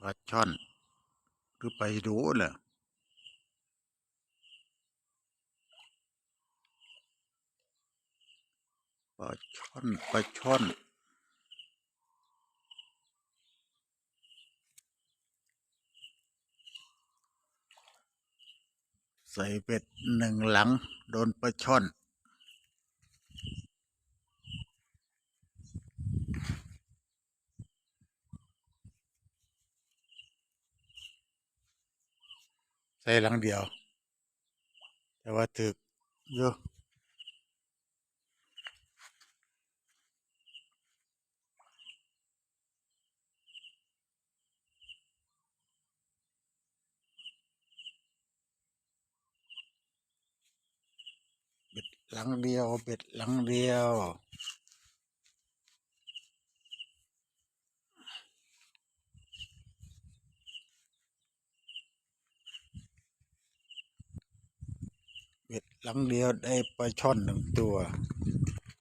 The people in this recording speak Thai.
ปลาช่อนหรือไปดูเหรอปลาช่อนปลาช่อนใส่เบ็ดหนึ่งหลัง โดนปลาช่อน ส่หลังเดียว แต่ว่าถึกเยอะเบ็ดหลังเดียวเบ็ดหลังเดียว เบ็ดหลังเดียวได้ปลาช่อนหนึ่งตัว